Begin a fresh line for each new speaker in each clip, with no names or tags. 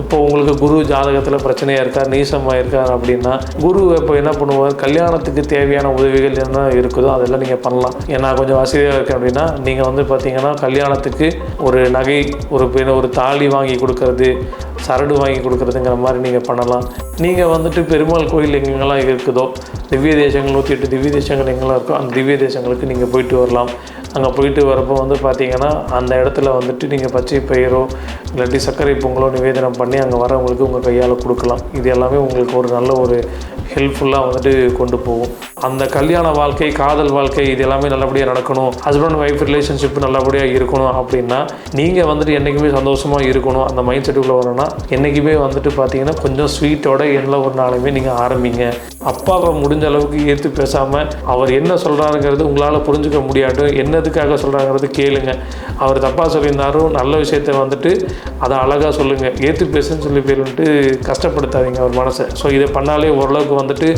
இப்போ உங்களுக்கு குரு ஜாதகத்தில் பிரச்சனையாக இருக்கார் நீசமாக இருக்கார் அப்படின்னா குரு இப்போ என்ன பண்ணுவார்? கல்யாணத்துக்கு தேவையான உதவிகள் என்ன இருக்குதோ அதெல்லாம் நீங்கள் பண்ணலாம். ஏன்னா கொஞ்சம் வசதியாக இருக்கேன் அப்படின்னா நீங்கள் வந்து பார்த்தீங்கன்னா கல்யாணத்துக்கு ஒரு நகை ஒரு ஒரு தாலி வாங்கி கொடுக்கறது சரடு வாங்கி கொடுக்குறதுங்கிற மாதிரி நீங்கள் பண்ணலாம். நீங்கள் வந்துட்டு பெருமாள் கோயில் எங்கெங்கெல்லாம் இருக்குதோ திவ்ய தேசங்கள் நூற்றி எட்டு திவ்ய தேசங்கள் எங்கெல்லாம் இருக்கோ அந்த திவ்ய தேசங்களுக்கு நீங்கள் போயிட்டு வரலாம். அங்கே போயிட்டு வரப்போ வந்து பார்த்தீங்கன்னா அந்த இடத்துல வந்துட்டு நீங்கள் பச்சை பயிரோ இல்லாட்டி சர்க்கரை பொங்கலோ நிவேதனம் பண்ணி அங்கே வரவங்களுக்கு உங்கள் கையால் கொடுக்கலாம். இது எல்லாமே உங்களுக்கு ஒரு நல்ல ஒரு ஹெல்ப்ஃபுல்லாக வந்துட்டு கொண்டு போகும். அந்த கல்யாண வாழ்க்கை காதல் வாழ்க்கை இது எல்லாமே நல்லபடியாக நடக்கணும். ஹஸ்பண்ட் ஒய்ஃப் ரிலேஷன்ஷிப் நல்லபடியாக இருக்கணும் அப்படின்னா நீங்கள் வந்துட்டு என்றைக்குமே சந்தோஷமாக இருக்கணும். அந்த மைண்ட் செட்டுக்குள்ளே வரணும்னா என்றைக்குமே வந்துட்டு பார்த்தீங்கன்னா கொஞ்சம் ஸ்வீட்டோட எந்த ஒரு நாளுமே நீங்கள் ஆரம்பிங்க. அப்பாவை முடிஞ்ச அளவுக்கு ஏற்று பேசாமல் அவர் என்ன சொல்கிறாருங்கிறது உங்களால் புரிஞ்சுக்க முடியாட்டும். எதுக்காக சொல்கிறாங்கிறது கேளுங்க. அவர் தப்பாக சொல்லியிருந்தாரும் நல்ல விஷயத்த வந்துட்டு அதை அழகாக சொல்லுங்கள் ஏற்று பேசுன்னு சொல்லி பேருன்ட்டு கஷ்டப்படுத்தாதீங்க அவர் மனசை. ஸோ இதை பண்ணாலே ஓரளவுக்கு வந்துட்டு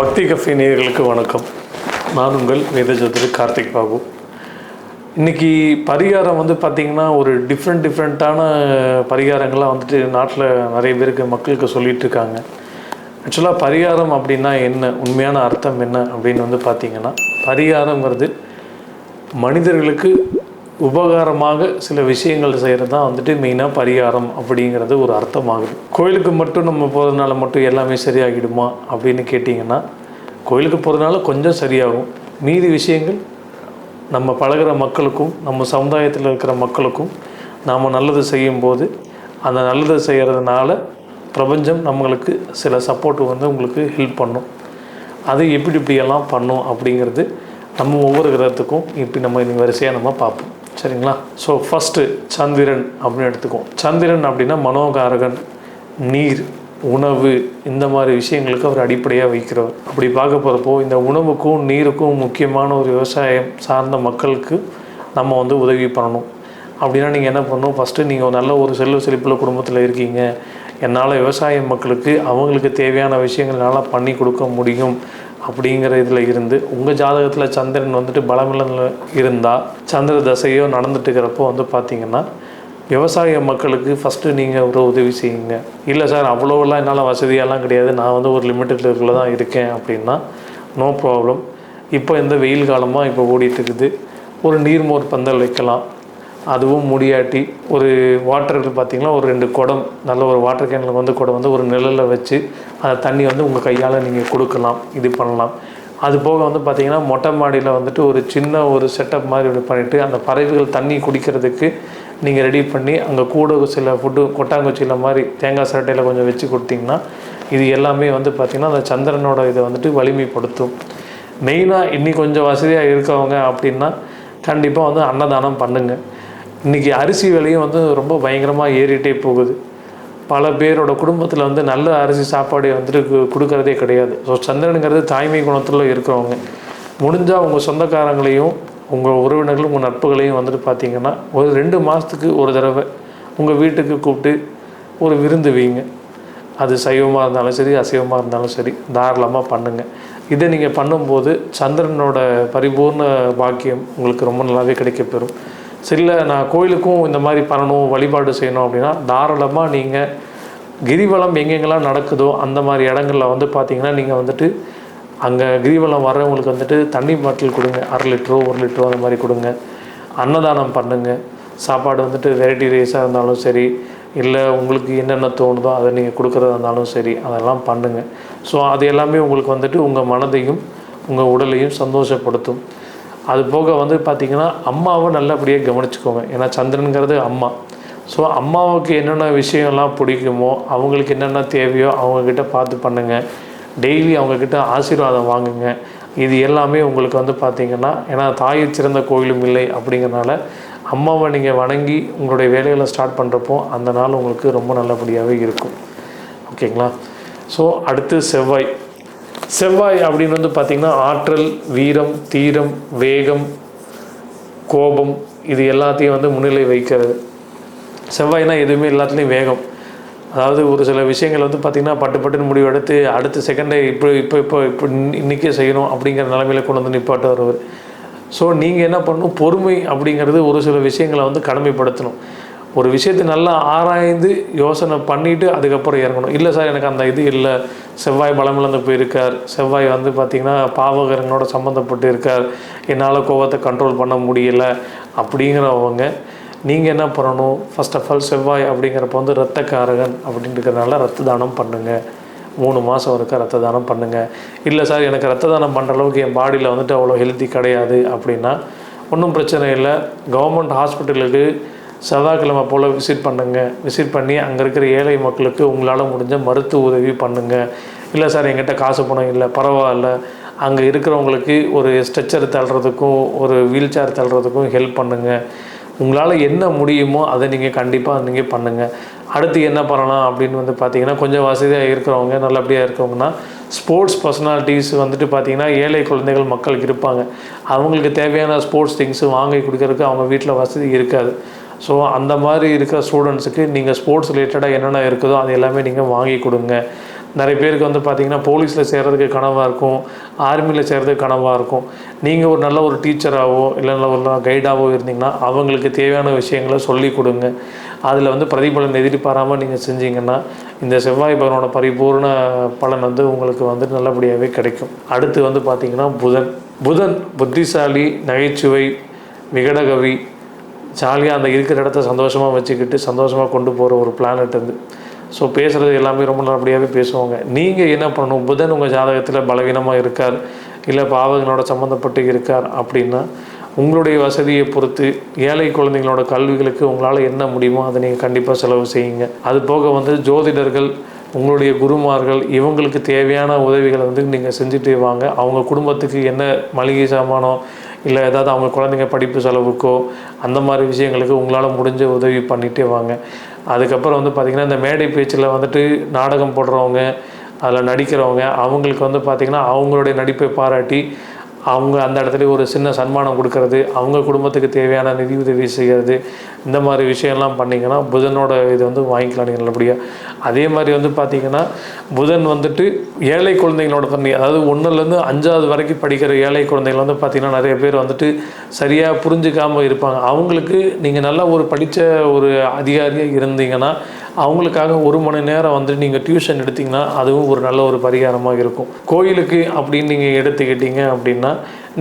பக்தி கஃபே நேயர்களுக்கு வணக்கம். நான் உங்கள் வேதஜோதிரி கார்த்திக் பாபு. இன்றைக்கி பரிகாரம் வந்து பார்த்திங்கன்னா ஒரு டிஃப்ரெண்ட் டிஃப்ரெண்ட்டான பரிகாரங்களாக வந்துட்டு நாட்டில் நிறைய பேருக்கு மக்களுக்கு சொல்லிகிட்டு இருக்காங்க. ஆக்சுவலாக பரிகாரம் அப்படின்னா என்ன? உண்மையான அர்த்தம் என்ன அப்படின்னு வந்து பார்த்திங்கன்னா பரிகாரங்கிறது மனிதர்களுக்கு உபகாரமாக சில விஷயங்கள் செய்கிறது தான் வந்துட்டு மெயினாக பரிகாரம் அப்படிங்கிறது ஒரு அர்த்தமாகுது. கோயிலுக்கு மட்டும் நம்ம போகிறதுனால மட்டும் எல்லாமே சரியாகிடுமா அப்படின்னு கேட்டிங்கன்னா கோயிலுக்கு போகிறதுனால கொஞ்சம் சரியாகும். மீதி விஷயங்கள் நம்ம பழகுற மக்களுக்கும் நம்ம சமுதாயத்தில் இருக்கிற மக்களுக்கும் நாம் நல்லது செய்யும்போது அந்த நல்லது செய்கிறதுனால பிரபஞ்சம் நம்மளுக்கு சில சப்போர்ட் வந்து உங்களுக்கு ஹெல்ப் பண்ணும். அது எப்படி இப்படியெல்லாம் பண்ணும் அப்படிங்கிறது நம்ம ஒவ்வொரு கிரகத்துக்கும் இப்படி நம்ம இந்த வரிசையாக நம்ம பார்ப்போம். சரிங்களா? ஸோ ஃபஸ்ட்டு சந்திரன் அப்படின்னு எடுத்துக்குவோம். சந்திரன் அப்படின்னா மனோகாரகன் நீர் உணவு இந்த மாதிரி விஷயங்களுக்கு அவர் அடிப்படையாக வைக்கிறவர். அப்படி பார்க்க போகிறப்போ இந்த உணவுக்கும் நீருக்கும் முக்கியமான ஒரு விவசாயம் சார்ந்த மக்களுக்கு நம்ம வந்து உதவி பண்ணணும். அப்படின்னா நீங்கள் என்ன பண்ணணும்? ஃபஸ்ட்டு நீங்கள் ஒரு நல்ல ஒரு செல்வ செழிப்புள்ள குடும்பத்தில் இருக்கீங்க. என்னால் விவசாய மக்களுக்கு அவங்களுக்கு தேவையான விஷயங்கள் என்னால் பண்ணி கொடுக்க முடியும் அப்படிங்கிற இதில் இருந்து உங்கள் ஜாதகத்தில் சந்திரன் வந்துட்டு பலமில்ல இருந்தால் சந்திர தசையோ நடந்துட்டு இருக்கிறப்போ வந்து பார்த்தீங்கன்னா விவசாய மக்களுக்கு ஃபஸ்ட்டு நீங்கள் ஒரு உதவி செய்யுங்க. இல்லை சார் அவ்வளோவெல்லாம் என்னால் வசதியெல்லாம் கிடையாது. நான் வந்து ஒரு லிமிட்டட் இருக்குள்ள தான் இருக்கேன் அப்படின்னா நோ ப்ராப்ளம் இப்போ இந்த வெயில் காலமாக இப்போ ஓடிட்டுருக்குது ஒரு நீர்மோர் பந்தல் வைக்கலாம். அதுவும் முடியாட்டி ஒரு வாட்டருக்கு பார்த்தீங்கன்னா ஒரு ரெண்டு குடம் நல்ல ஒரு வாட்டர் கேனில் வந்து குடம் வந்து ஒரு நிழலில் வச்சு அந்த தண்ணி வந்து உங்கள் கையால் நீங்கள் கொடுக்கலாம் இது பண்ணலாம். அது போக வந்து பார்த்திங்கன்னா மொட்டை மாடியில் வந்துட்டு ஒரு சின்ன ஒரு செட்டப் மாதிரி இப்படி பண்ணிவிட்டு அந்த பறவைகள் தண்ணி குடிக்கிறதுக்கு நீங்கள் ரெடி பண்ணி அங்கே கூட சில ஃபுட்டு கொட்டாங்குச்சியில் மாதிரி தேங்காய் சரட்டையில் கொஞ்சம் வச்சு கொடுத்தீங்கன்னா இது எல்லாமே வந்து பார்த்திங்கன்னா அந்த சந்திரனோட இதை வந்துட்டு வலிமைப்படுத்தும். மெயினாக இன்னி கொஞ்சம் வசதியாக இருக்கவங்க அப்படின்னா கண்டிப்பாக வந்து அன்னதானம் பண்ணுங்கள் இன்றைக்கி அரிசி விலையும் வந்து ரொம்ப பயங்கரமாக ஏறிட்டே போகுது. பல பேரோட குடும்பத்தில் வந்து நல்ல அரிசி சாப்பாடு வந்துட்டு கொடுக்குறதே கொடுக்கறதே கிடையாது. ஸோ சந்திரனுங்கிறது தாய்மை குணத்தில் இருக்கிறவங்க. முடிஞ்சால் உங்கள் சொந்தக்காரங்களையும் உங்கள் உறவினர்களும் உங்கள் நட்புகளையும் வந்துட்டு பார்த்தீங்கன்னா ஒரு ரெண்டு மாதத்துக்கு ஒரு தடவை உங்கள் வீட்டுக்கு கூப்பிட்டு ஒரு விருந்து வைங்க. அது சைவமாக இருந்தாலும் சரி அசைவமாக இருந்தாலும் சரி தாராளமாக பண்ணுங்கள் இதை நீங்கள் பண்ணும்போது சந்திரனோட பரிபூர்ண பாக்கியம் உங்களுக்கு ரொம்ப நல்லாவே கிடைக்கப்பெறும். சரி நான் கோயிலுக்கும் இந்த மாதிரி பண்ணணும் வழிபாடு செய்யணும் அப்படின்னா தாராளமாக நீங்கள் கிரிவலம் எங்கெங்கெல்லாம் நடக்குதோ அந்த மாதிரி இடங்களில் வந்து பார்த்தீங்கன்னா நீங்கள் வந்துட்டு அங்கே கிரிவலம் வர்றவங்களுக்கு வந்துட்டு தண்ணி பாட்டில் கொடுங்க. அரை லிட்டரோ ஒரு லிட்டரோ அந்த மாதிரி கொடுங்க. அன்னதானம் பண்ணுங்க. சாப்பாடு வந்துட்டு வெரைட்டி ரைஸாக இருந்தாலும் சரி இல்லை உங்களுக்கு என்னென்ன தோணுதோ அதை நீங்கள் கொடுக்குறதா இருந்தாலும் சரி அதெல்லாம் பண்ணுங்கள் ஸோ அது எல்லாமே உங்களுக்கு வந்துட்டு உங்கள் மனதையும் உங்கள் உடலையும் சந்தோஷப்படுத்தும். அது போக வந்து பார்த்திங்கன்னா அம்மாவை நல்லபடியாக கவனிச்சுக்கோங்க. ஏன்னா சந்திரனுங்கிறது அம்மா. ஸோ அம்மாவுக்கு என்னென்ன விஷயம்லாம் பிடிக்குமோ அவங்களுக்கு என்னென்ன தேவையோ அவங்கக்கிட்ட பார்த்து பண்ணுங்கள் டெய்லி அவங்கக்கிட்ட ஆசீர்வாதம் வாங்குங்க. இது எல்லாமே உங்களுக்கு வந்து பார்த்திங்கன்னா ஏன்னா தாய் சிறந்த கோயிலும் இல்லை அப்படிங்கிறனால அம்மாவை நீங்கள் வணங்கி உங்களுடைய வேலைகளை ஸ்டார்ட் பண்ணுறப்போ அந்த நாள் உங்களுக்கு ரொம்ப நல்லபடியாகவே இருக்கும். ஓகேங்களா ஸோ அடுத்து செவ்வாய். செவ்வாய் அப்படின்னு வந்து பார்த்திங்கன்னா ஆற்றல் வீரம் தீரம் வேகம் கோபம் இது எல்லாத்தையும் வந்து முன்னிலை வைக்கிறது. செவ்வாய்னா எதுவுமே எல்லாத்துலேயும் வேகம். அதாவது ஒரு சில விஷயங்கள் வந்து பார்த்திங்கன்னா பட்டு பட்டுன்னு முடிவு எடுத்து அடுத்த செகண்டே இப்போ இப்போ இப்போ இப்போ இன்றைக்கே செய்யணும் அப்படிங்கிற நிலமையில கொண்டு வந்து நிப்பாட்டு வருவார் ஸோ நீங்கள் என்ன பண்ணணும்? பொறுமை அப்படிங்கிறது ஒரு சில விஷயங்களை வந்து கடமைப்படுத்தணும். ஒரு விஷயத்தை நல்லா ஆராய்ந்து யோசனை பண்ணிவிட்டு அதுக்கப்புறம் இறங்கணும். இல்லை சார் எனக்கு அந்த இது இல்லை. செவ்வாய் பலமிழந்து போயிருக்கார். செவ்வாய் வந்து பார்த்திங்கன்னா பாவகரங்களோட சம்மந்தப்பட்டு இருக்கார். என்னால் கோவத்தை கண்ட்ரோல் பண்ண முடியல அப்படிங்கிறவங்க நீங்கள் என்ன பண்ணணும்? ஃபஸ்ட் ஆஃப் ஆல் செவ்வாய் அப்படிங்கிறப்ப வந்து ரத்தக்காரகன் அப்படின்றதுனால ரத்த தானம் பண்ணுங்கள் மூணு மாதம் இருக்க ரத்த தானம் பண்ணுங்கள் இல்லை சார் எனக்கு ரத்த தானம் பண்ணுற அளவுக்கு என் பாடியில் வந்துட்டு அவ்வளோ ஹெல்த்தி கிடையாது அப்படின்னா ஒன்றும் பிரச்சனை இல்லை. கவர்மெண்ட் ஹாஸ்பிட்டலுக்கு செவ்வாய்க்கிழமை போல் விசிட் பண்ணுங்கள் விசிட் பண்ணி அங்கே இருக்கிற ஏழை மக்களுக்கு உங்களால் முடிஞ்ச மருத்துவ உதவி பண்ணுங்கள் இல்லை சார் எங்கிட்ட காசு பணம் இல்லை பரவாயில்ல. அங்கே இருக்கிறவங்களுக்கு ஒரு ஸ்ட்ரெச்சர் தள்ளுறதுக்கும் ஒரு வீல் சேர் தள்ளுறதுக்கும் ஹெல்ப் பண்ணுங்கள் உங்களால் என்ன முடியுமோ அதை நீங்கள் கண்டிப்பாக நீங்கள் பண்ணுங்கள் அடுத்து என்ன பண்ணலாம் அப்படின்னு வந்து பார்த்தீங்கன்னா கொஞ்சம் வசதியாக இருக்கிறவங்க நல்லபடியாக இருக்கவங்கன்னா ஸ்போர்ட்ஸ் பர்சனாலிட்டிஸ் வந்துட்டு பார்த்தீங்கன்னா ஏழை குழந்தைகள் மக்களுக்கு இருப்பாங்க. அவங்களுக்கு தேவையான ஸ்போர்ட்ஸ் திங்ஸ் வாங்கி கொடுக்கறதுக்கு அவங்க வீட்டில் வசதி இருக்காது. ஸோ அந்த மாதிரி இருக்கிற ஸ்டூடெண்ட்ஸுக்கு நீங்கள் ஸ்போர்ட்ஸ் ரிலேட்டடாக என்னென்ன இருக்குதோ அது எல்லாமே நீங்கள் வாங்கி கொடுங்க. நிறைய பேருக்கு வந்து பார்த்திங்கன்னா போலீஸில் சேர்கிறதுக்கு கனவாக இருக்கும். ஆர்மியில் சேர்கிறதுக்கு கனவாக இருக்கும். நீங்கள் ஒரு நல்ல ஒரு டீச்சராகவோ இல்லை நல்ல ஒரு கைடாகவோ இருந்தீங்கன்னா அவங்களுக்கு தேவையான விஷயங்களை சொல்லி கொடுங்க. அதில் வந்து பிரதிபலன் எதிர்பாராமல் நீங்கள் செஞ்சீங்கன்னா இந்த செவ்வாய் பகவானோட பரிபூர்ண பலன் வந்து உங்களுக்கு வந்து நல்லபடியாகவே கிடைக்கும். அடுத்து வந்து பார்த்திங்கன்னா புதன். புதன் புத்திசாலி நகைச்சுவை விகடகவி ஜாலியாக அந்த இருக்கிற இடத்த சந்தோஷமாக வச்சுக்கிட்டு சந்தோஷமாக கொண்டு போகிற ஒரு பிளானட் வந்து ஸோ பேசுகிறது எல்லாமே ரொம்ப நல்லபடியாகவே பேசுவாங்க. நீங்கள் என்ன பண்ணணும்? புதன் உங்கள் ஜாதகத்தில் பலவீனமாக இருக்கார் இல்லை பாவங்களோட சம்மந்தப்பட்டு இருக்கார் அப்படின்னா உங்களுடைய வசதியை பொறுத்து ஏழை குழந்தைங்களோட கல்விகளுக்கு உங்களால் என்ன முடியுமோ அதை நீங்கள் கண்டிப்பாக செலவு செய்யுங்க. அது போக வந்து ஜோதிடர்கள் உங்களுடைய குருமார்கள் இவங்களுக்கு தேவையான உதவிகளை வந்து நீங்கள் செஞ்சுட்டு வாங்க. அவங்க குடும்பத்துக்கு என்ன மளிகை சாமானோ இல்லை ஏதாவது அவங்க குழந்தைங்க படிப்பு செலவுக்கோ அந்த மாதிரி விஷயங்களுக்கு உங்களால் முடிஞ்ச உதவி பண்ணிகிட்டே வாங்க. அதுக்கப்புறம் வந்து பார்த்திங்கன்னா இந்த மேடை பேச்சில் வந்துட்டு நாடகம் போடுறவங்க அதில் நடிக்கிறவங்க அவங்களுக்கு வந்து பார்த்திங்கன்னா அவங்களுடைய நடிப்பை பாராட்டி அவங்க அந்த இடத்துல ஒரு சின்ன சன்மானம் கொடுக்கறது அவங்க குடும்பத்துக்கு தேவையான நிதி உதவி செய்கிறது இந்த மாதிரி விஷயம்லாம் பண்ணிங்கன்னா புதனோட இது வந்து வாங்கிக்கலாம் நீங்கள் நல்லபடியாக அதே மாதிரி வந்து பார்த்திங்கன்னா புதன் வந்துட்டு ஏழை குழந்தைங்களோட தண்ணி அதாவது ஒன்றுலேருந்து அஞ்சாவது வரைக்கும் படிக்கிற ஏழை குழந்தைகள் வந்து பார்த்திங்கன்னா நிறைய பேர் வந்துட்டு சரியாக புரிஞ்சுக்காமல் இருப்பாங்க. அவங்களுக்கு நீங்கள் நல்லா ஒரு படித்த ஒரு அதிகாரியாக இருந்தீங்கன்னா அவங்களுக்காக ஒரு மணி நேரம் வந்துட்டு நீங்கள் டியூஷன் எடுத்திங்கன்னா அதுவும் ஒரு நல்ல ஒரு பரிகாரமாக இருக்கும். கோயிலுக்கு அப்படின்னு நீங்கள் எடுத்துக்கிட்டீங்க அப்படின்னா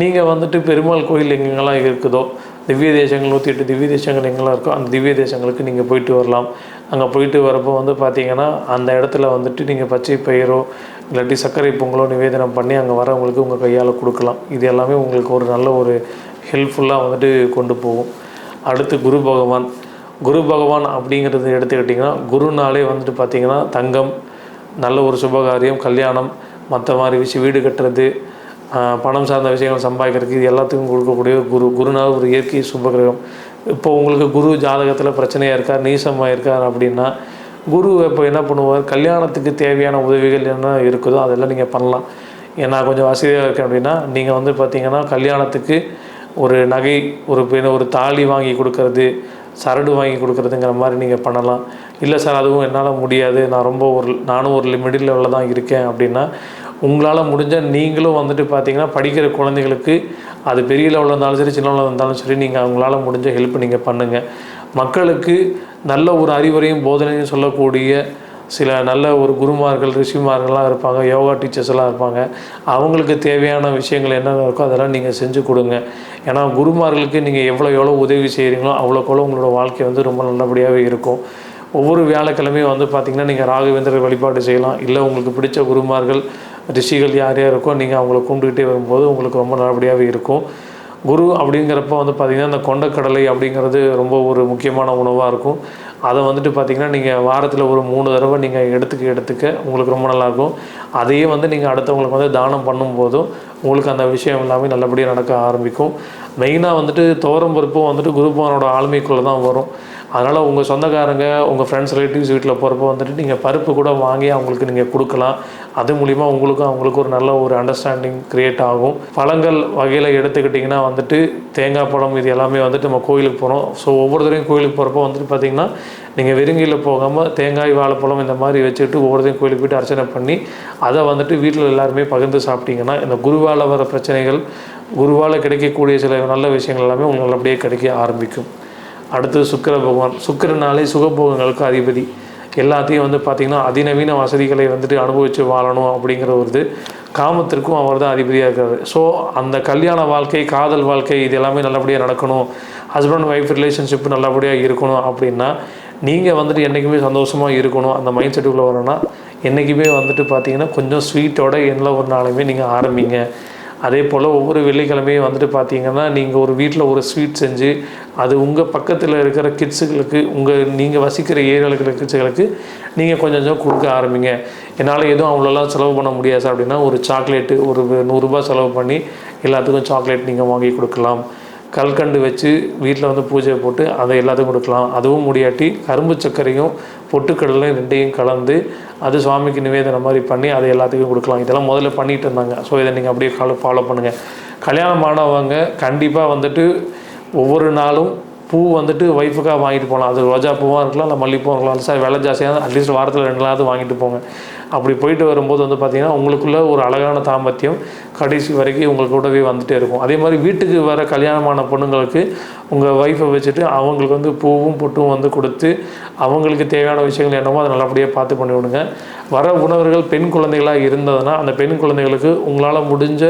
நீங்கள் வந்துட்டு பெருமாள் கோயில் எங்கெங்கெல்லாம் இருக்குதோ திவ்ய தேசங்கள் நூற்றி எட்டு திவ்ய தேசங்கள் எங்கெல்லாம் இருக்கோ அந்த திவ்ய தேசங்களுக்கு நீங்கள் போயிட்டு வரலாம். அங்கே போயிட்டு வரப்போ வந்து பார்த்தீங்கன்னா அந்த இடத்துல வந்துட்டு நீங்கள் பச்சை பயிரோ இல்லாட்டி சர்க்கரை பொங்கலோ நிவேதனம் பண்ணி அங்கே வரவங்களுக்கு உங்கள் கையால் கொடுக்கலாம். இது எல்லாமே உங்களுக்கு ஒரு நல்ல ஒரு ஹெல்ப்ஃபுல்லாக வந்துட்டு கொண்டு போகும். அடுத்து குரு பகவான். குரு பகவான் அப்படிங்கிறது எடுத்துக்கிட்டிங்கன்னா குருனாலே வந்துட்டு பார்த்திங்கன்னா தங்கம் நல்ல ஒரு சுபகாரியம் கல்யாணம் மற்ற மாதிரி விஷயம் வீடு கட்டுறது பணம் சார்ந்த விஷயங்கள் சம்பாதிக்கிறதுக்கு இது எல்லாத்துக்கும் கொடுக்கக்கூடிய ஒரு குரு. குருனால் ஒரு இயற்கை சுபகிரகம். இப்போ உங்களுக்கு குரு ஜாதகத்தில் பிரச்சனையாக இருக்கார் நீசமாக இருக்கார் அப்படின்னா குரு இப்போ என்ன பண்ணுவார்? கல்யாணத்துக்கு தேவையான உதவிகள் என்ன இருக்குதோ அதெல்லாம் நீங்கள் பண்ணலாம். ஏன்னா கொஞ்சம் வசதியாக இருக்கேன் அப்படின்னா நீங்கள் வந்து பார்த்தீங்கன்னா கல்யாணத்துக்கு ஒரு நகை ஒரு பெண் ஒரு தாலி வாங்கி கொடுக்கறது சரடு வாங்கி கொடுக்குறதுங்கிற மாதிரி நீங்கள் பண்ணலாம். இல்லை சார் அதுவும் என்னால் முடியாது. நான் ரொம்ப ஒரு நானும் ஒரு மிடில் லெவலில் தான் இருக்கேன் அப்படின்னா உங்களால் முடிஞ்ச நீங்களும் வந்துட்டு பார்த்தீங்கன்னா படிக்கிற குழந்தைகளுக்கு அது பெரிய லெவலில் இருந்தாலும் சரி சின்ன லெவலில் இருந்தாலும் சரி நீங்கள் அவங்களால முடிஞ்ச ஹெல்ப் நீங்கள் பண்ணுங்கள் மக்களுக்கு நல்ல ஒரு அறிவுரையும் போதனையும் சொல்லக்கூடிய சில நல்ல ஒரு குருமார்கள் ரிஷிமார்கள்லாம் இருப்பாங்க யோகா டீச்சர்ஸ் எல்லாம் இருப்பாங்க. அவங்களுக்கு தேவையான விஷயங்கள் என்னென்ன இருக்கோ அதெல்லாம் நீங்கள் செஞ்சு கொடுங்க. ஏன்னா குருமார்களுக்கு நீங்கள் எவ்வளோ எவ்வளோ உதவி செய்கிறீங்களோ அவ்வளோக்கு உங்களோட வாழ்க்கை வந்து ரொம்ப நல்லபடியாகவே இருக்கும். ஒவ்வொரு வியாழக்கிழமையும் வந்து பார்த்திங்கன்னா நீங்கள் ராகவேந்திரர் வழிபாடு செய்யலாம். இல்லை உங்களுக்கு பிடிச்ச குருமார்கள் ரிஷிகள் யார் யார் இருக்கோ நீங்கள் அவங்கள கும்பிட்டுக்கிட்டே வரும்போது உங்களுக்கு ரொம்ப நல்லபடியாகவே இருக்கும். குரு அப்படிங்கிறப்ப வந்து பார்த்திங்கன்னா இந்த கொண்டக்கடலை அப்படிங்கிறது ரொம்ப ஒரு முக்கியமான உணவாக இருக்கும். அதை வந்துட்டு பார்த்திங்கன்னா நீங்கள் வாரத்தில் ஒரு மூணு தடவை நீங்கள் எடுத்துக்க எடுத்துக்க உங்களுக்கு ரொம்ப நல்லாயிருக்கும். அதையே வந்து நீங்கள் அடுத்தவங்களுக்கு வந்து தானம் பண்ணும்போதும் உங்களுக்கு அந்த விஷயம் எல்லாமே நல்லபடியாக நடக்க ஆரம்பிக்கும். மெயினாக வந்துட்டு துவரம் பருப்பும் வந்துட்டு குருபவனோட ஆளுமைக்குள்ளே தான் வரும். அதனால் உங்கள் சொந்தக்காரங்க உங்கள் ஃப்ரெண்ட்ஸ் ரிலேட்டிவ்ஸ் வீட்டில் போகிறப்போ வந்துட்டு நீங்கள் பருப்பு கூட வாங்கி அவங்களுக்கு நீங்கள் கொடுக்கலாம். அது மூலிமா உங்களுக்கும் அவங்களுக்கும் ஒரு நல்ல ஒரு அண்டர்ஸ்டாண்டிங் க்ரியேட் ஆகும். பழங்கள் வகையில் எடுத்துக்கிட்டிங்கன்னா வந்துட்டு தேங்காய் பழம் இது எல்லாமே வந்துட்டு நம்ம கோயிலுக்கு போகிறோம் ஸோ ஒவ்வொருத்தரையும் கோயிலுக்கு போகிறப்போ வந்துட்டு பார்த்திங்கன்னா நீங்கள் வெறுங்கியில் போகாமல் தேங்காய் வாழைப்பழம் இந்த மாதிரி வச்சுக்கிட்டு ஒவ்வொருத்தையும் கோயிலுக்கு போயிட்டு அர்ச்சனை பண்ணி அதை வந்துட்டு வீட்டில் எல்லாருமே பகிர்ந்து சாப்பிட்டீங்கன்னா இந்த குருவால் வர பிரச்சனைகள் குருவால் கிடைக்கக்கூடிய சில நல்ல விஷயங்கள் எல்லாமே உங்களுக்கு நல்லபடியாக கிடைக்க ஆரம்பிக்கும். அடுத்தது சுக்கிர பகவான். சுக்கரனாலே சுகபோகங்களுக்கு அதிபதி. எல்லாத்தையும் வந்து பார்த்திங்கன்னா அதிநவீன வசதிகளை வந்துட்டு அனுபவித்து வாழணும் அப்படிங்கிற ஒரு இது. காமத்திற்கும் அவர் தான் அதிபதியாக இருக்காரு. ஸோ அந்த கல்யாண வாழ்க்கை காதல் வாழ்க்கை இது எல்லாமே நல்லபடியாக நடக்கணும். ஹஸ்பண்ட் ஒய்ஃப் ரிலேஷன்ஷிப் நல்லபடியாக இருக்கணும் அப்படின்னா நீங்கள் வந்துட்டு என்றைக்குமே சந்தோஷமாக இருக்கணும். அந்த மைண்ட் செட்டுக்குள்ளே வரணும்னா என்றைக்குமே வந்துட்டு பார்த்தீங்கன்னா கொஞ்சம் ஸ்வீட்டோட எல்லா ஒரு நாளுமே நீங்கள் ஆரம்பிங்க. அதே போல் ஒவ்வொரு வெள்ளிக்கிழமையும் வந்துட்டு பார்த்தீங்கன்னா நீங்கள் ஒரு வீட்டில் ஒரு ஸ்வீட் செஞ்சு அது உங்கள் பக்கத்தில் இருக்கிற கிட்ஸுகளுக்கு உங்கள் நீங்கள் வசிக்கிற ஏரியாவில் இருக்கிற கிட்ஸுகளுக்கு நீங்கள் கொஞ்சம் கொஞ்சம் கொடுக்க ஆரம்பிங்க. என்னால் எதுவும் அவ்வளோலாம் செலவு பண்ண முடியாது சார். அப்படின்னா ஒரு சாக்லேட்டு ஒரு நூறுரூபா செலவு பண்ணி எல்லாத்துக்கும் சாக்லேட் நீங்கள் வாங்கி கொடுக்கலாம். கல்கண்டு வச்சு வீட்டில் வந்து பூஜை போட்டு அதை எல்லாத்தையும் கொடுக்கலாம். அதுவும் முடியாட்டி கரும்பு சர்க்கரையும் பொட்டுக்கடலையும் ரெண்டையும் கலந்து அது சுவாமிக்கு நிவேதனம் மாதிரி பண்ணி அதை எல்லாத்துக்கும் கொடுக்கலாம். இதெல்லாம் முதல்ல பண்ணிட்டு இருந்தாங்க. ஸோ இதை நீங்கள் அப்படியே ஃபாலோ ஃபாலோ பண்ணுங்கள் கல்யாணம் ஆனவங்க கண்டிப்பாக வந்துட்டு ஒவ்வொரு நாளும் பூ வந்துட்டு ஒய்ஃபுக்காக வாங்கிட்டு போகலாம். அது ரோஜா பூவாக இருக்கலாம் இல்லை மல்லிப்பூவாக இருக்கலாம். சார் விலை ஜாஸ்தியாக அட்லீஸ்ட் வாரத்தில் ரெண்டு நாளாவது வாங்கிட்டு போங்க. அப்படி போயிட்டு வரும்போது வந்து பார்த்திங்கன்னா உங்களுக்குள்ள ஒரு அழகான தாம்பத்தியம் கடைசி வரைக்கும் உங்களுக்கு கூடவே வந்துகிட்டே இருக்கும். அதே மாதிரி வீட்டுக்கு வர கல்யாணமான பொண்ணுங்களுக்கு உங்கள் ஒய்ஃபை வச்சுட்டு அவங்களுக்கு வந்து பூவும் பொட்டும் வந்து கொடுத்து அவங்களுக்கு தேவையான விஷயங்கள் என்னமோ அதை நல்லபடியாக பார்த்து பண்ணி விடுங்க வர உணவர்கள் பெண் குழந்தைகளாக இருந்ததுன்னா அந்த பெண் குழந்தைகளுக்கு உங்களால் முடிஞ்ச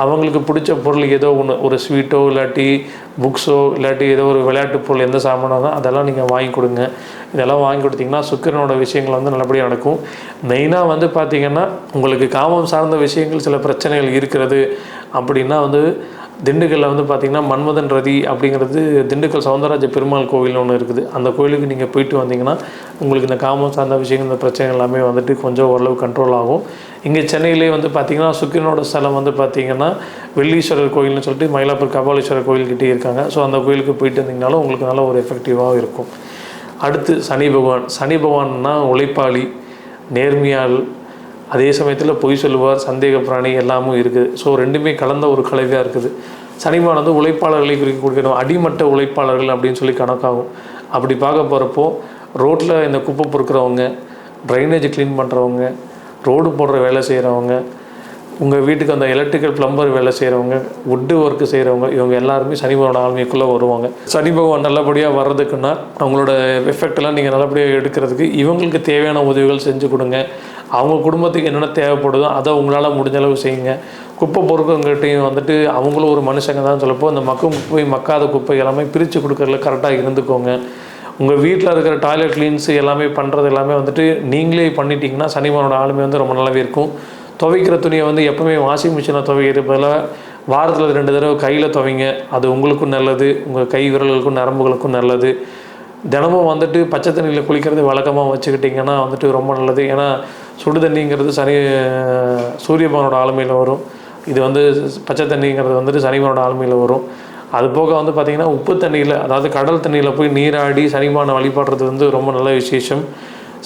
அவங்களுக்கு பிடிச்ச பொருள் ஏதோ ஒன்று ஒரு ஸ்வீட்டோ இல்லாட்டி புக்ஸோ இல்லாட்டி ஏதோ ஒரு விளையாட்டு பொருள் எந்த சாமானோ அதெல்லாம் நீங்கள் வாங்கி கொடுங்க. இதெல்லாம் வாங்கி கொடுத்தீங்கன்னா சுக்கரனோட விஷயங்கள் வந்து நல்லபடியாக நடக்கும். மெயினாக வந்து பார்த்திங்கன்னா உங்களுக்கு காமம் சார்ந்த விஷயங்கள் சில பிரச்சனைகள் இருக்கிறது அப்படின்னா வந்து திண்டுக்கல்லில் வந்து பார்த்திங்கன்னா மன்மதன் ரதி அப்படிங்கிறது திண்டுக்கல் சவுந்தரராஜ பெருமாள் கோவில்னு ஒன்று இருக்குது. அந்த கோயிலுக்கு நீங்கள் போயிட்டு வந்தீங்கன்னா உங்களுக்கு இந்த காமம் சார்ந்த விஷயங்கள் இந்த பிரச்சனைகள் எல்லாமே வந்துட்டு கொஞ்சம் ஓரளவு கண்ட்ரோல் ஆகும். இங்கே சென்னையிலே வந்து பார்த்திங்கன்னா சுக்கிரனோட ஸ்தலம் வந்து பார்த்திங்கன்னா வெள்ளீஸ்வரர் கோயில்னு சொல்லிட்டு மயிலாப்பூர் கபாலீஸ்வரர் கோயில்கிட்டே இருக்காங்க. ஸோ அந்த கோயிலுக்கு போயிட்டு வந்தீங்கனாலும் உங்களுக்கு நல்ல ஒரு எஃபெக்டிவாக இருக்கும். அடுத்து சனி பகவான். சனி பகவான்னா உழைப்பாளி நேர்மையாள் அதே சமயத்தில் பொய் சொல்லுவார் சந்தேக பிராணி எல்லாமும் இருக்குது. ஸோ ரெண்டுமே கலந்த ஒரு கலவையாக இருக்குது. சனிமான் வந்து உழைப்பாளர்களை குறிக்க கொடுக்கணும். அடிமட்ட உழைப்பாளர்கள் அப்படின்னு சொல்லி கணக்காகும். அப்படி பார்க்க போகிறப்போ ரோட்டில் இந்த குப்பை பொறுக்கிறவங்க ட்ரைனேஜ் க்ளீன் பண்ணுறவங்க ரோடு போடுற வேலை செய்கிறவங்க உங்கள் வீட்டுக்கு அந்த எலக்ட்ரிக்கல் பிளம்பர் வேலை செய்கிறவங்க வுட்டு ஒர்க்கு செய்கிறவங்க இவங்க எல்லாருமே சனி பகவான் ஆளுமைக்குள்ளே வருவாங்க. சனி பகவான் நல்லபடியாக வர்றதுக்குன்னா அவங்களோட எஃபெக்டெல்லாம் நீங்கள் நல்லபடியாக எடுக்கிறதுக்கு இவங்களுக்கு தேவையான உதவிகள் செஞ்சு கொடுங்க. அவங்க குடும்பத்துக்கு என்னென்ன தேவைப்படுதோ அதை உங்களால் முடிஞ்ச அளவு செய்யுங்க. குப்பை பொறுக்கங்கிட்டையும் வந்துட்டு அவங்களும் ஒரு மனுஷங்க தான் சொல்லப்போ அந்த மக்கும் குப்பை மக்காத குப்பை எல்லாமே பிரித்து கொடுக்கறதுல கரெக்டாக இருந்துக்கோங்க. உங்கள் வீட்டில் இருக்கிற டாய்லெட் க்ளீன்ஸ் எல்லாமே பண்ணுறது எல்லாமே வந்துட்டு நீங்களே பண்ணிட்டீங்கன்னா சனிமானோட ஆளுமை வந்து ரொம்ப நல்லாவே இருக்கும். துவைக்கிற துணியை வந்து எப்போவுமே வாஷிங் மிஷினில் துவைக்கிறது பதிலாக வாரத்தில் ரெண்டு தடவை கையில் துவைங்க. அது உங்களுக்கும் நல்லது உங்கள் கை விரல்களுக்கும் நரம்புகளுக்கும் நல்லது. தினமும் வந்துட்டு பச்சை தண்ணியில் குளிக்கிறது வழக்கமாக வச்சுக்கிட்டிங்கன்னா வந்துட்டு ரொம்ப நல்லது. ஏன்னா சுடு தண்ணிங்கிறது சனி சூரியபகவானோட ஆளுமையில் வரும். இது வந்து பச்சை தண்ணிங்கிறது வந்துட்டு சனிபகவானோட ஆளுமையில் வரும். அது போக வந்து பார்த்திங்கன்னா உப்பு தண்ணியில் அதாவது கடல் தண்ணியில் போய் நீராடி சனிபானை வழிபடுறது வந்து ரொம்ப நல்ல விசேஷம்.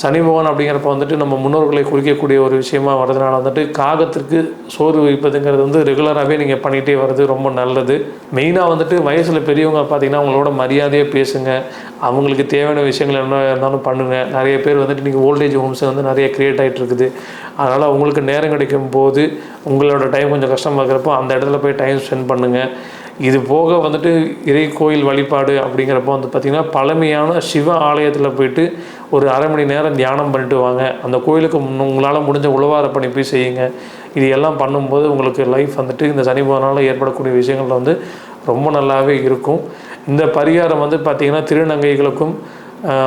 சனி பகவான் அப்படிங்கிறப்ப வந்துட்டு நம்ம முன்னோர்களை குறிக்கக்கூடிய ஒரு விஷயமா வர்றதுனால வந்துட்டு காகத்திற்கு சோறு வைப்பதுங்கிறது வந்து ரெகுலராகவே நீங்கள் பண்ணிகிட்டே வர்றது ரொம்ப நல்லது. மெயினாக வந்துட்டு வயசில் பெரியவங்க பார்த்தீங்கன்னா அவங்களோட மரியாதையாக பேசுங்க. அவங்களுக்கு தேவையான விஷயங்கள் என்ன இருந்தாலும் பண்ணுங்கள் நிறைய பேர் வந்துட்டு நீங்கள் ஓல்டேஜ் ஹோம்ஸ் வந்து நிறைய க்ரியேட் ஆகிட்டு இருக்குது. அதனால் உங்களுக்கு நேரம் கிடைக்கும் போது உங்களோட டைம் கொஞ்சம் கஷ்டமாக இருக்கிறப்போ அந்த இடத்துல போய் டைம் ஸ்பெண்ட் பண்ணுங்கள் இது போக வந்துட்டு இறை கோயில் வழிபாடு அப்படிங்கிறப்போ வந்து பார்த்திங்கன்னா பழமையான சிவ ஆலயத்தில் போயிட்டு ஒரு அரை மணி நேரம் தியானம் பண்ணிட்டு வாங்க. அந்த கோயிலுக்கு முன்ன- உங்களால் முடிஞ்ச உழவார பணி போய் செய்யுங்க. இது எல்லாம் பண்ணும்போது உங்களுக்கு லைஃப் வந்துட்டு இந்த சனி பகவானால் ஏற்படக்கூடிய விஷயங்கள் வந்து ரொம்ப நல்லாவே இருக்கும். இந்த பரிகாரம் வந்து பார்த்திங்கன்னா திருநங்கைகளுக்கும்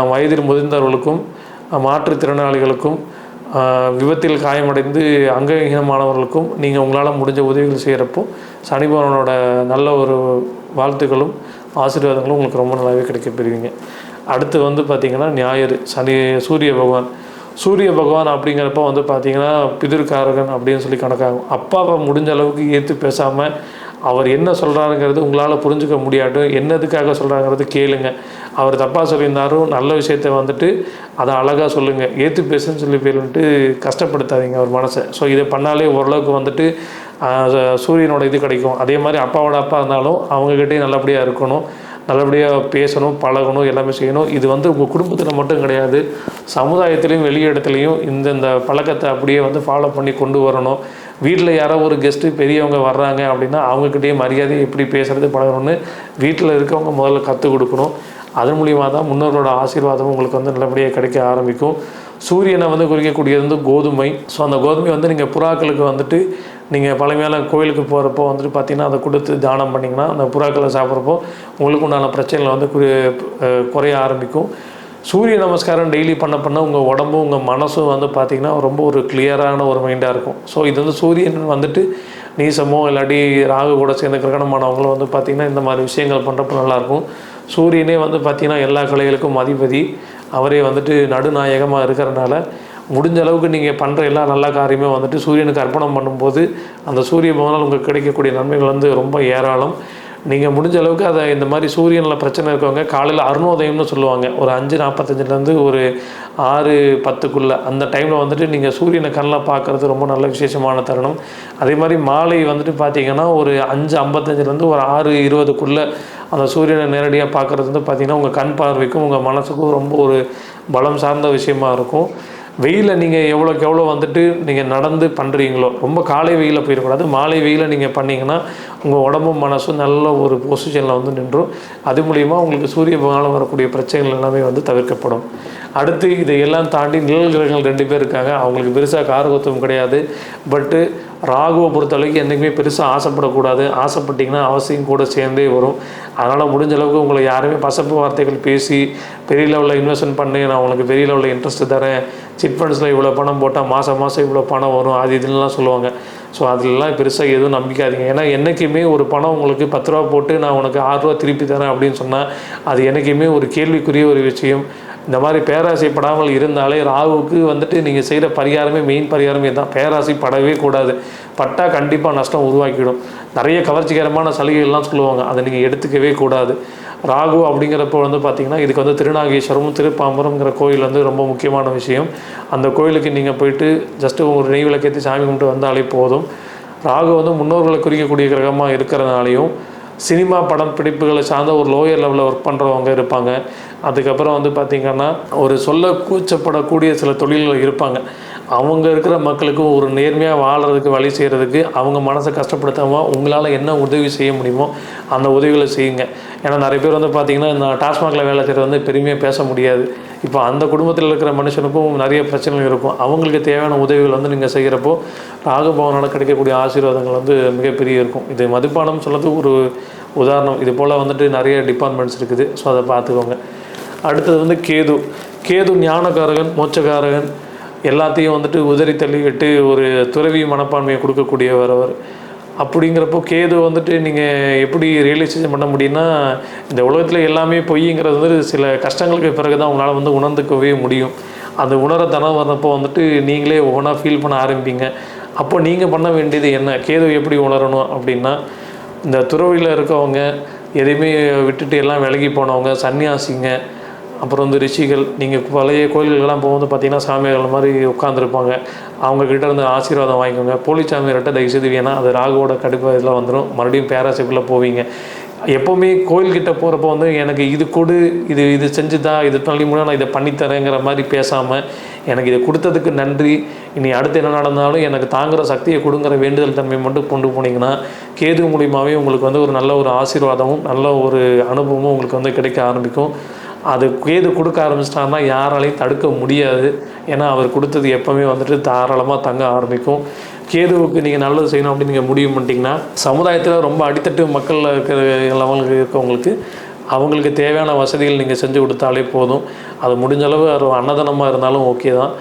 வயதில் முதிர்ந்தவர்களுக்கும் மாற்றுத்திறனாளிகளுக்கும் விபத்தில் காயமடைந்து அங்ககீனமானவர்களுக்கும் நீங்கள் உங்களால் முடிஞ்ச உதவிகள் செய்கிறப்போ சனிபவனோட நல்ல ஒரு வாழ்த்துக்களும் ஆசீர்வாதங்களும் உங்களுக்கு ரொம்ப நல்லாவே கிடைக்க பெறுவீங்க. அடுத்து வந்து பார்த்திங்கன்னா ஞாயிறு சனி சூரிய பகவான். சூரிய பகவான் அப்படிங்கிறப்ப வந்து பார்த்திங்கன்னா பிதிர்காரகன் அப்படின்னு சொல்லி கணக்காகும். அப்பாவை முடிஞ்ச அளவுக்கு ஏற்று பேசாமல் அவர் என்ன சொல்கிறாருங்கிறது உங்களால் புரிஞ்சுக்க முடியாட்டும் என்னதுக்காக சொல்கிறாங்கிறது கேளுங்க. அவர் தப்பாக சொல்லியிருந்தாரும் நல்ல விஷயத்த வந்துட்டு அதை அழகாக சொல்லுங்கள் ஏற்று பேசுன்னு சொல்லி பேருன்ட்டு கஷ்டப்படுத்தாதீங்க அவர் மனசை. ஸோ இதை பண்ணாலே ஓரளவுக்கு வந்துட்டு சூரியனோட இது கிடைக்கும். அதே மாதிரி அப்பாவோட அப்பா இருந்தாலும் அவங்கக்கிட்டே நல்லபடியாக இருக்கணும். நல்லபடியாக பேசணும் பழகணும் எல்லாமே செய்யணும். இது வந்து உங்கள் குடும்பத்தில் மட்டும் கிடையாது. சமுதாயத்திலையும் வெளியிடத்துலையும் இந்த இந்த பழக்கத்தை அப்படியே வந்து ஃபாலோ பண்ணி கொண்டு வரணும். வீட்டில் யாரோ ஒரு கெஸ்ட்டு பெரியவங்க வர்றாங்க அப்படின்னா அவங்கக்கிட்டேயே மரியாதை எப்படி பேசுகிறது பழகணும்னு வீட்டில் இருக்கவங்க முதல்ல கற்றுக் கொடுக்கணும். அதன் மூலியமாக தான் முன்னோர்களோட ஆசீர்வாதம் உங்களுக்கு வந்து நல்லபடியாக கிடைக்க ஆரம்பிக்கும். சூரியனை வந்து குறிக்கக்கூடியது வந்து கோதுமை. ஸோ அந்த கோதுமை வந்து நீங்கள் புறாக்களுக்கு வந்துட்டு நீங்கள் பழமையான கோயிலுக்கு போகிறப்போ வந்துட்டு பார்த்தீங்கன்னா அதை கொடுத்து தானம் பண்ணிங்கன்னா அந்த புறாக்களை சாப்பிட்றப்போ உங்களுக்கு உண்டான பிரச்சனைகள் வந்து குறி குறைய ஆரம்பிக்கும். சூரிய நமஸ்காரம் டெய்லி பண்ண பண்ண உங்கள் உடம்பும் உங்கள் மனசும் வந்து பார்த்திங்கன்னா ரொம்ப ஒரு கிளியரான ஒரு மைண்டாக இருக்கும். ஸோ இது வந்து சூரியன் வந்துட்டு நீசமோ இல்லாட்டி ராகு கூட சேர்ந்த கிரகணமானவங்களும் வந்து பார்த்திங்கன்னா இந்த மாதிரி விஷயங்கள் பண்ணுறப்ப நல்லாயிருக்கும் சூரியனே வந்து பார்த்திங்கன்னா எல்லா கலைகளுக்கும் அதிபதி. அவரே வந்துட்டு நடுநாயகமாக இருக்கிறனால முடிஞ்ச அளவுக்கு நீங்கள் பண்ணுற எல்லா நல்ல காரியமே வந்துட்டு சூரியனுக்கு அர்ப்பணம் பண்ணும்போது அந்த சூரிய பகவானால் உங்களுக்கு கிடைக்கக்கூடிய நன்மைகள் வந்து ரொம்ப ஏராளம். நீங்கள் முடிஞ்ச அளவுக்கு அதை இந்த மாதிரி சூரியனில் பிரச்சனை இருக்கவங்க காலையில் அருணோதயம்னு சொல்லுவாங்க. ஒரு அஞ்சு நாற்பத்தஞ்சிலேருந்து ஒரு ஆறு பத்துக்குள்ளே அந்த டைமில் வந்துட்டு நீங்கள் சூரியனை கண்ணில் பார்க்குறது ரொம்ப நல்ல விசேஷமான தருணம். அதே மாதிரி மாலை வந்துட்டு பார்த்தீங்கன்னா ஒரு அஞ்சு ஐம்பத்தஞ்சிலேருந்து ஒரு ஆறு இருபதுக்குள்ளே அந்த சூரியனை நேரடியாக பார்க்குறது வந்து பார்த்திங்கன்னா உங்கள் கண் பார்வைக்கும் உங்கள் மனசுக்கும் ரொம்ப ஒரு பலம் சார்ந்த விஷயமா இருக்கும். வெயிலில் நீங்கள் எவ்வளோக்கு எவ்வளோ வந்துட்டு நீங்கள் நடந்து பண்ணுறீங்களோ ரொம்ப காலை வெயிலில் போயிடக்கூடாது. மாலை வெயிலில் நீங்கள் பண்ணிங்கன்னா உங்கள் உடம்பும் மனசும் நல்ல ஒரு பொசிஷனில் வந்து நின்றும் அது மூலிமா உங்களுக்கு சூரிய பகவானால் வரக்கூடிய பிரச்சனைகள் எல்லாமே வந்து தவிர்க்கப்படும். அடுத்து இதையெல்லாம் தாண்டி நிழல் கிரகங்கள் ரெண்டு பேர் இருக்காங்க. அவங்களுக்கு பெருசாக காரகத்துவம் கிடையாது. பட்டு ராகுவை பொறுத்தளவுக்கு என்றைக்குமே பெருசாக ஆசைப்படக்கூடாது. ஆசைப்பட்டிங்கன்னா அவசியம் கூட சேர்ந்தே வரும். அதனால் முடிஞ்ச அளவுக்கு உங்களை யாருமே பசப்பு வார்த்தைகள் பேசி பெரிய லெவலில் இன்வெஸ்ட்மெண்ட் பண்ணி நான் உங்களுக்கு பெரிய லெவலில் இன்ட்ரெஸ்ட் தரேன். சிட் ஃபண்ட்ஸில் இவ்வளோ பணம் போட்டால் மாதம் மாதம் இவ்வளோ பணம் வரும். அது இதுலாம் சொல்லுவாங்க. ஸோ அதிலலாம் பெருசாக எதுவும் நம்பிக்காதீங்க. ஏன்னா என்றைக்குமே ஒரு பணம் உங்களுக்கு பத்து ரூபா போட்டு நான் உனக்கு ஆறுரூவா திருப்பி தரேன் அப்படின்னு சொன்னால் அது என்றைக்குமே ஒரு கேள்விக்குரிய ஒரு விஷயம். இந்த மாதிரி பேராசைப்படாமல் இருந்தாலே ராகுவுக்கு வந்துட்டு நீங்கள் செய்கிற பரிகாரமே மெயின் பரிகாரமே தான். பேராசைப்படவே கூடாது. பட்டா கண்டிப்பாக நஷ்டம் உருவாக்கிடும். நிறைய கவர்ச்சிகரமான சலுகைகள்லாம் சொல்லுவாங்க. அதை நீங்கள் எடுத்துக்கவே கூடாது. ராகு அப்படிங்கிறப்போ வந்து பார்த்திங்கன்னா இதுக்கு வந்து திருநாகேஸ்வரமும் திருப்பாம்பரம்ங்கிற கோயில் வந்து ரொம்ப முக்கியமான விஷயம். அந்த கோயிலுக்கு நீங்கள் போயிட்டு ஜஸ்ட்டு ஒரு நெய் விளக்கேற்றி சாமி கும்பிட்டு வந்தாலே போதும். ராகு வந்து முன்னோர்களை குறிக்கக்கூடிய கிரகமாக இருக்கிறதுனாலையும் சினிமா படம் பிடிப்புகளை சார்ந்த ஒரு லோயர் லெவலில் ஒர்க் பண்ணுறவங்க இருப்பாங்க. அதுக்கப்புறம் வந்து பார்த்திங்கன்னா ஒரு சொல்ல கூச்சப்படக்கூடிய சில தொழில்கள் இருப்பாங்க. அவங்க இருக்கிற மக்களுக்கு ஒரு நேர்மையாக வாழ்கிறதுக்கு வழி செய்கிறதுக்கு அவங்க மனசை கஷ்டப்படுத்தாமல் உங்களால் என்ன உதவி செய்ய முடியுமோ அந்த உதவிகளை செய்யுங்க. ஏன்னா நிறைய பேர் வந்து பார்த்திங்கன்னா இந்த டாஸ்மாகில் வேலை செய்கிறது வந்து பெருமையாக பேச முடியாது. இப்போ அந்த குடும்பத்தில் இருக்கிற மனுஷனுக்கும் நிறைய பிரச்சனைகள் இருக்கும். அவங்களுக்கு தேவையான உதவிகள் வந்து நீங்கள் செய்கிறப்போ ராகுபவனால் கிடைக்கக்கூடிய ஆசீர்வாதங்கள் வந்து மிகப்பெரிய இருக்கும். இது மதுபானம் சொல்கிறது ஒரு உதாரணம். இது போல் வந்துட்டு நிறைய டிபார்ட்மெண்ட்ஸ் இருக்குது. ஸோ அதை பார்த்துக்கோங்க. அடுத்தது வந்து கேது. கேது ஞானகாரகன் மோட்சகாரகன் எல்லாத்தையும் வந்துட்டு உதறி தள்ளிக்கிட்டு ஒரு துறவி மனப்பான்மையை கொடுக்கக்கூடியவர் அவர். அப்படிங்கிறப்போ கேது வந்துட்டு நீங்கள் எப்படி ரியலைசேஷன் பண்ண முடியும்னா இந்த உலகத்தில் எல்லாமே பொய்ங்கிறது வந்து சில கஷ்டங்களுக்கு பிறகு தான் உங்களால் வந்து உணர்ந்துக்கவே முடியும். அந்த உணர தனம் வர்றப்போ வந்துட்டு நீங்களே ஒவ்வொன்றா ஃபீல் பண்ண ஆரம்பிப்பீங்க அப்போ நீங்கள் பண்ண வேண்டியது என்ன? கேது எப்படி உணரணும் அப்படின்னா இந்த துறவியில் இருக்கவங்க எதையுமே விட்டுட்டு எல்லாம் விலகி போனவங்க சன்னியாசிங்க அப்புறம் வந்து ரிஷிகள் நீங்கள் பழைய கோயில்கள்லாம் போகும்போது பார்த்தீங்கன்னா சாமியார்கள் மாதிரி உட்காந்துருப்பாங்க அவங்கக்கிட்ட இருந்து ஆசீர்வாதம் வாங்கிக்கோங்க. போலி சாமியார்கிட்ட தயவுசெய்து வேணால் அது ராகுவோட கடுப்பு இதில் வந்துடும் மறுபடியும் பேராசைக்குள்ளே போவீங்க. எப்போவுமே கோயில்கிட்ட போகிறப்போ வந்து எனக்கு இது கொடு இது இது செஞ்சுதா இது பண்ணி முடியும் நான் இதை பண்ணித்தரேங்கிற மாதிரி பேசாமல் எனக்கு இதை கொடுத்ததுக்கு நன்றி. இனி அடுத்து என்ன நடந்தாலும் எனக்கு தாங்குகிற சக்தியை கொடுங்கிற வேண்டுதல் தன்மை மட்டும் கொண்டு போனீங்கன்னா கேது மூலியமாகவே உங்களுக்கு வந்து ஒரு நல்ல ஒரு ஆசீர்வாதமும் நல்ல ஒரு அனுபவமும் உங்களுக்கு வந்து கிடைக்க ஆரம்பிக்கும். அது கேது கொடுக்க ஆரம்பிச்சிட்டாருன்னா யாராலையும் தடுக்க முடியாது. ஏன்னா அவர் கொடுத்தது எப்போவுமே வந்துட்டு தாராளமாக தங்க ஆரம்பிக்கும். கேதுவுக்கு நீங்கள் நல்லது செய்யணும் அப்படின்னு நீங்கள் முடிவு பண்ணிட்டீங்கன்னா சமுதாயத்தில் ரொம்ப அடித்தட்டு மக்களில் இருக்கிற லெவலுக்கு இருக்கவங்களுக்கு அவங்களுக்கு தேவையான வசதிகள் நீங்கள் செஞ்சு கொடுத்தாலே போதும். அது முடிஞ்சளவு அன்னதானமாக இருந்தாலும் ஓகே தான்.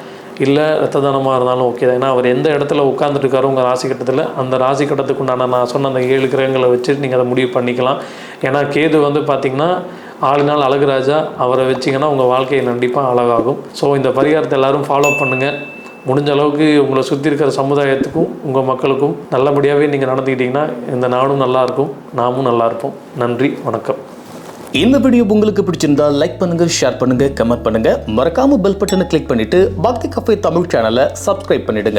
இல்லை ரத்த தானமாக இருந்தாலும் ஓகே தான். ஏன்னா அவர் எந்த இடத்துல உட்காந்துட்டுருக்காரோ உங்கள் ராசி கட்டத்தில் அந்த ராசி கட்டத்துக்கு உண்டான நான் சொன்ன அந்த ஏழு கிரகங்களை வச்சு நீங்கள் அதை முடிவு பண்ணிக்கலாம். ஏன்னா கேது வந்து பார்த்திங்கன்னா ஆளுநாள் அழகுராஜா அவரை வச்சிங்கன்னா உங்கள் வாழ்க்கையை கண்டிப்பாக அழகாகும். ஸோ இந்த பரிகாரத்தை எல்லாரும் ஃபாலோ பண்ணுங்கள் முடிஞ்ச அளவுக்கு உங்களை சுற்றி இருக்கிற சமுதாயத்துக்கும் உங்கள் மக்களுக்கும் நல்லபடியாகவே நீங்கள் நடந்துக்கிட்டிங்கன்னா இந்த நாடும் நல்லாயிருக்கும் நாமும் நல்லா இருப்போம். நன்றி வணக்கம்.
இந்த வீடியோ உங்களுக்கு பிடிச்சிருந்தா லைக் பண்ணுங்க ஷேர் பண்ணுங்க கமெண்ட் பண்ணுங்க. மறக்காம பெல் பட்டனை கிளிக் பண்ணிட்டு பக்தி கஃபே தமிழ் சேனலை சப்ஸ்கிரைப் பண்ணிடுங்க.